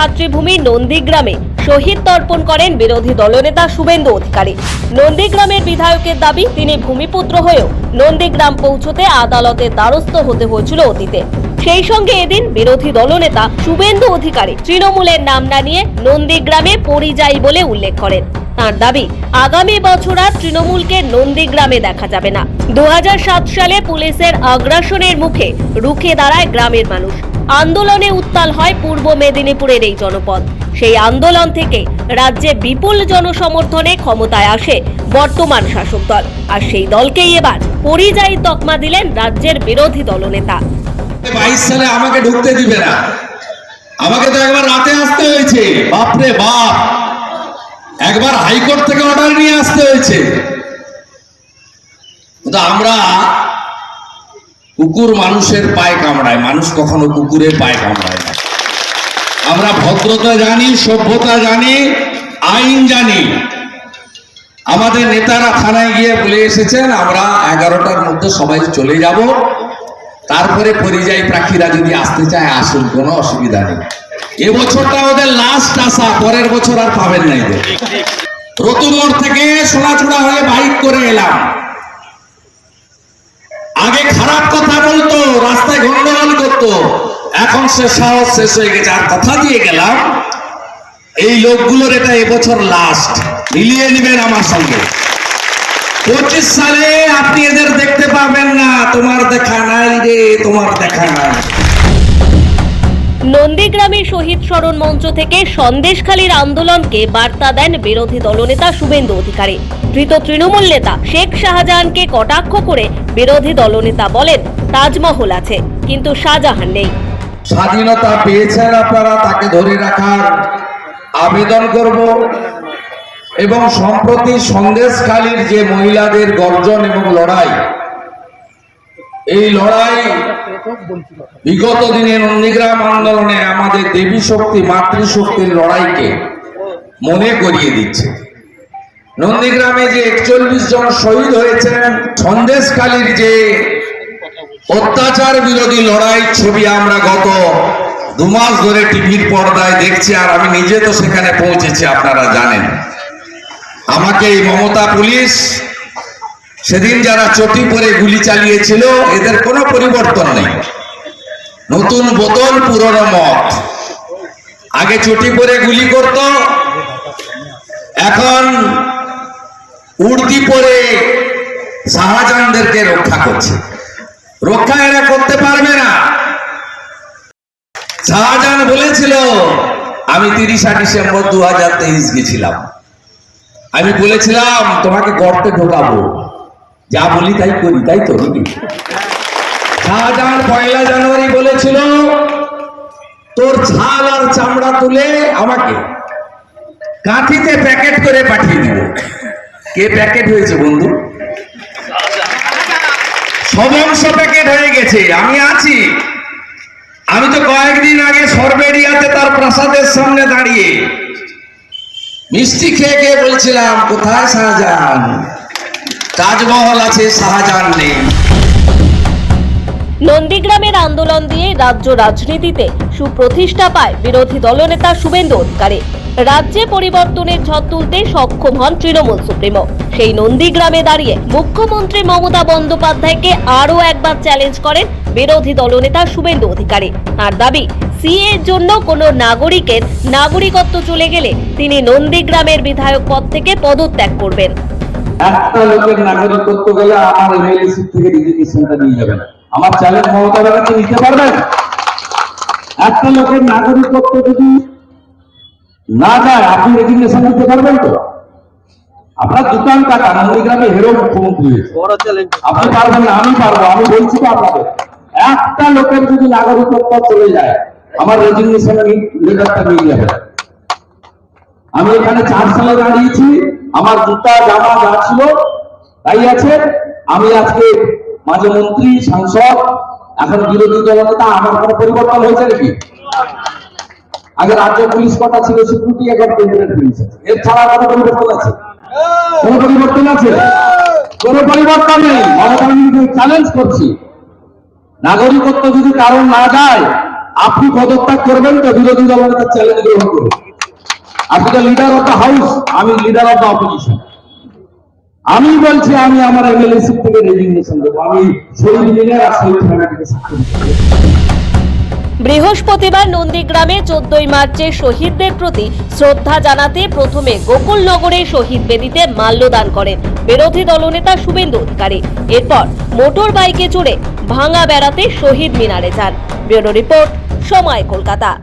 ভাতৃভূমি নন্দীগ্রামে শহীদ তর্পণ করেন বিরোধী দলনেতা শুভেন্দু অধিকারী। নন্দীগ্রামের বিধায়কের দাবি, তিনি ভূমিপুত্র হয়েও নন্দীগ্রাম পৌঁছতে আদালতের দ্বারস্থ হতে হয়েছিল অতীতে। সেই সঙ্গে এদিন বিরোধী দলনেতা শুভেন্দু অধিকারী তৃণমূলের নাম না নিয়ে নন্দীগ্রামে পরিযায়ী বলে উল্লেখ করেন। তার দাবি, আগামী বছর আর তৃণমূলকে নন্দীগ্রামে দেখা যাবে না। দু হাজার সাত সালে পুলিশের আগ্রাসনের মুখে রুখে দাঁড়ায় গ্রামের মানুষ। আন্দোলনে উত্তাল হয় পূর্ব মেদিনীপুরের এই জনপদ। সেই আন্দোলন থেকে রাজ্যে বিপুল জনসমর্থনে ক্ষমতায় আসে বর্তমান শাসক দল। আর সেই দলকেই এবার পরিযায়ী তকমা দিলেন রাজ্যের বিরোধী দলনেতা। বাইশ সালে আমাকে ঢুকতে দিবে না। আমাকে তো একবার রাতে আসতে হয়েছে। বাপরে বাপ। একবার হাইকোর্ট থেকে অর্ডার নিয়ে আসতে হয়েছে। আমরা কুকুর মানুষের পায়ে কামড়ায়, মানুষ কখনো কুকুরের পায়ে কামড়ায় না। আমরা ভদ্রতা জানি, সভ্যতা জানি, আইন জানি। আমাদের নেতারা থানায় গিয়ে বলে এসেছেন, আমরা এগারোটার মধ্যে সবাই চলে যাব। তারপরে পরিযায়ী পাখিরা যদি আসতে চায়, আসুন, কোনো অসুবিধা নেই। এবছরটা ওদের লাস্ট আসা পরের বছর আর পাবেন না এদের। রতুমোড় থেকে সোনাচূড়া হয়ে বাইক করে এলাম। আগে খারাপ কথা বলতো, রাস্তায় গন্ডগোল করতো। এখন সে সাহস শেষ হয়ে গেছে। আর কথা দিয়ে গেলাম, এই লোকগুলোর এটা এবছর লাস্ট মিলিয়ে নেবেন আমার সঙ্গে। পঁচিশ সালে আপনি এদের দেখতে পাবেন না। তোমার দেখা নাই রে, তোমার দেখা নাই। নন্দীগ্রামের শহীদ স্মরণ মঞ্চ থেকে সন্দেশখালীর আন্দোলনকে বার্তা দেন বিরোধী দলনেতা শুভেন্দু অধিকারী। ধৃত তৃণমূল নেতা শেখ শাহজাহানকে কটাক্ষ করে বিরোধী দলনেতা বলেন, তাজমহল আছে, কিন্তু শাহজাহান নেই। স্বাধীনতা পেয়েছেন আপনারা, তাকে ধরে রাখার আবেদন করব। এবং সম্প্রতি সন্দেশখালীর যে মহিলাদের গর্জন এবং লড়াই, এই লড়াই বিগত দিনে নন্দীগ্রাম আন্দোলনে আমাদের দেবী শক্তি মাতৃশক্তির লড়াইকে মনে করিয়ে দিচ্ছে। নন্দীগ্রামে যে একচল্লিশ জন শহীদ হয়েছেন, সন্দেশখালীর যে অত্যাচার বিরোধী লড়াই ছবি আমরা গত দু মাস ধরে টিভির পর্দায় দেখছি আর আমি নিজে তো সেখানে পৌঁছেছি, আপনারা জানেন। আমাকে এই মমতা পুলিশ সেদিন যারা চটি পরে গুলি চালিয়েছিল, এদের কোনো পরিবর্তন নেই। নতুন বোতল, পুরনো মত আগে চটি পরে গুলি করত, এখন উর্দি পরে শাহজাহানদেরকে রক্ষা করছে। রক্ষা এরা করতে পারবে না। শাহজাহান বলেছিল, আমি তিরিশা ডিসেম্বর দু হাজার তেইশ গেছিলাম। আমি বলেছিলাম, তোমাকে গর্তে ঢোকাবো। যা বলি তাই করি, তাই তো শাহজাহান পয়লা জানুয়ারি বলেছিল, তোর ছাল আর চামড়া তুলে আমাকে কাঠিতে প্যাকেট করে পাঠিয়ে দিব। কে প্যাকেট হয়েছে বন্ধু? সব প্যাকেট হয়ে গেছে, আমি আছি। আমি তো কয়েকদিন আগে সরবেরিয়াতে তার প্রাসাদের সামনে দাঁড়িয়ে মিষ্টি খেয়ে খেয়ে বলছিলাম, কোথায় শাহজাহান? তাজমহল আছে, শাহজাহান নেই। নন্দীগ্রামের আন্দোলন দিয়ে রাজ্য রাজনীতিতে সুপ্রতিষ্ঠা পায় বিরোধী দলনেতা শুভেন্দু অধিকারী। রাজ্যে পরিবর্তনের ঝড় তুলতে সক্ষম হন তৃণমূল সুপ্রিমো। সেই নন্দীগ্রামে দাঁড়িয়ে মুখ্যমন্ত্রী মমতা বন্দ্যোপাধ্যায়কে আরও একবার চ্যালেঞ্জ করেন বিরোধী দলনেতা শুভেন্দু অধিকারী। তার দাবি সিএ এর জন্য কোনো নাগরিকের নাগরিকত্ব চলে গেলে তিনি নন্দীগ্রামের বিধায়ক পদ থেকে পদত্যাগ করবেন। একটা লোকের নাগরিকত্ব গেলে আমার এমএলএ থেকে রেজিগনেশনটা নিয়ে যাবেন। আমার চ্যালেঞ্জ মমতা ব্যানার্জি নিতে পারবেন? একটা লোকের নাগরিকত্ব যদি না যায় আপনি রেজিগনেশন দিতে পারবেন তো? আপনার দোকান টাকা নন্দীগ্রামে হেরো মুখ্যমন্ত্রী আপনি পারবেন না আমি পারব আমি বলছি তো আপনাদের। একটা লোকের যদি নাগরিকত্ব চলে যায় আমার রেজিগনেশন লেটারটা নিয়ে যাবেন আমি এখানে চার সালে দাঁড়িয়েছি আমার জুতা জামা যা ছিল তাই আছে। আমি আজকে মাঝে মন্ত্রী সাংসদ এখন বিরোধী দলনেতা আমার কোনো পরিবর্তন হয়েছে নাকি? আগে রাজ্য পুলিশ কটা ছিল সিকিউরিটি এখন কেন্দ্রের পুলিশ এর ছাড়া কোনো পরিবর্তন আছে? কোনো পরিবর্তন আছে? কোনো পরিবর্তন নেই। মমতা চ্যালেঞ্জ করছি। নাগরিকত্ব যদি কারণ না যায়, আপনি পদত্যাগ করবেন তো বিরোধী দল নেতার চ্যালেঞ্জ গ্রহণ করুন। আপনি তো লিডার অফ দ্য হাউস আমি লিডার অফ দ্য অপোজিশন আমি বলছি, আমি আমার এমএলএ সিট থেকে রেজিগনেশন দেবো। আমি শহীদ মিনার। বৃহস্পতিবার নন্দীগ্রামে চোদ্দই মার্চে শহীদদের প্রতি শ্রদ্ধা জানাতে প্রথমে গোকুলনগরে শহীদ বেদিতে মাল্যদান করেন বিরোধী দলনেতা শুভেন্দু অধিকারী। এরপর মোটর বাইকে চড়ে ভাঙা বেড়াতে শহীদ মিনারে যান। ব্যুরো রিপোর্ট, সময় কলকাতা।